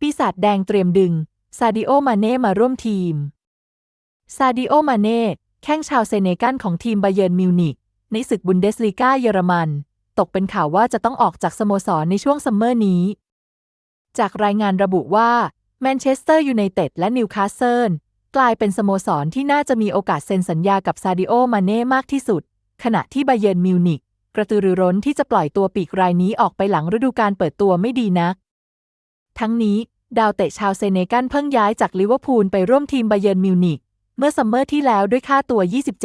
ปีศาจแดงเตรียมดึง ซาดิโอมาเน่มาร่วมทีม ซาดิโอมาเน่แข้งชาวเซเนกัลของทีมบาเยิร์นมิวนิกในศึกบุนเดสลีกาเยอรมัน ตกเป็นข่าวว่าจะต้องออกจากสโมสรในช่วงซัมเมอร์นี้ จากรายงานระบุว่าแมนเชสเตอร์ยูไนเต็ดและนิวคาสเซิลกลายเป็นสโมสรที่น่าจะมีโอกาสเซ็นสัญญากับซาดิโอมาเน่มากที่สุด ขณะที่บาเยิร์นมิวนิกกระตือรือร้นที่จะปล่อยตัวปีกรายนี้ออกไปหลังฤดูกาลเปิดตัวไม่ดีนัก ทั้งนี้ ดาวเตะชาวเซเนกัลเพิ่งย้ายจากลิเวอร์พูลไปร่วมทีมไบเยิร์นมิวนิกเมื่อซัมเมอร์ที่แล้วด้วยค่าตัว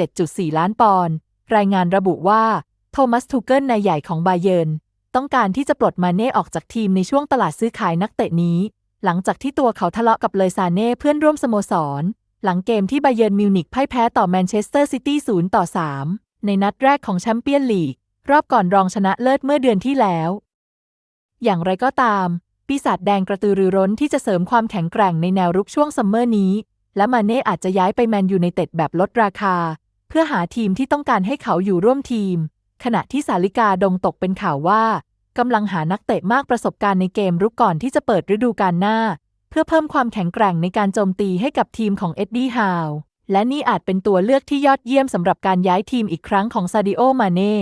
27.4 ล้านปอนด์รายงานระบุว่าโทมัสทูเกิลนายใหญ่ของไบเยิร์นต้องการที่จะปลดมาเน่ออกจากทีมในช่วงตลาดซื้อขายนักเตะนี้ หลังจากที่ตัวเขาทะเลาะกับเลซาเน่เพื่อนร่วมสโมสร หลังเกมที่ไบเยิร์นมิวนิกพ่ายแพ้ต่อแมนเชสเตอร์ซิตี้0ต่อ 3 ในนัดแรกของแชมเปี้ยนลีก รอบก่อนรองชนะเลิศเมื่อเดือนที่แล้ว อย่างไรก็ตาม ปีศาจแดงกระตือรือร้นที่จะเสริมความแข็งแกร่งในแนวรุกช่วงซัมเมอร์นี้ และมาเน่อาจจะย้ายไปแมนยูไนเต็ดแบบลดราคา เพื่อหาทีมที่ต้องการให้เขาอยู่ร่วมทีม ขณะที่สาลิกาดงตกเป็นข่าวว่ากำลังหานักเตะมากประสบการณ์ในเกมรุกก่อนที่จะเปิดฤดูกาลหน้า เพื่อเพิ่มความแข็งแกร่งในการโจมตีให้กับทีมของเอ็ดดี้ฮาวและนี่อาจเป็นตัวเลือกที่ยอดเยี่ยมสำหรับการย้ายทีมอีกครั้งของซาดิโอมาเน่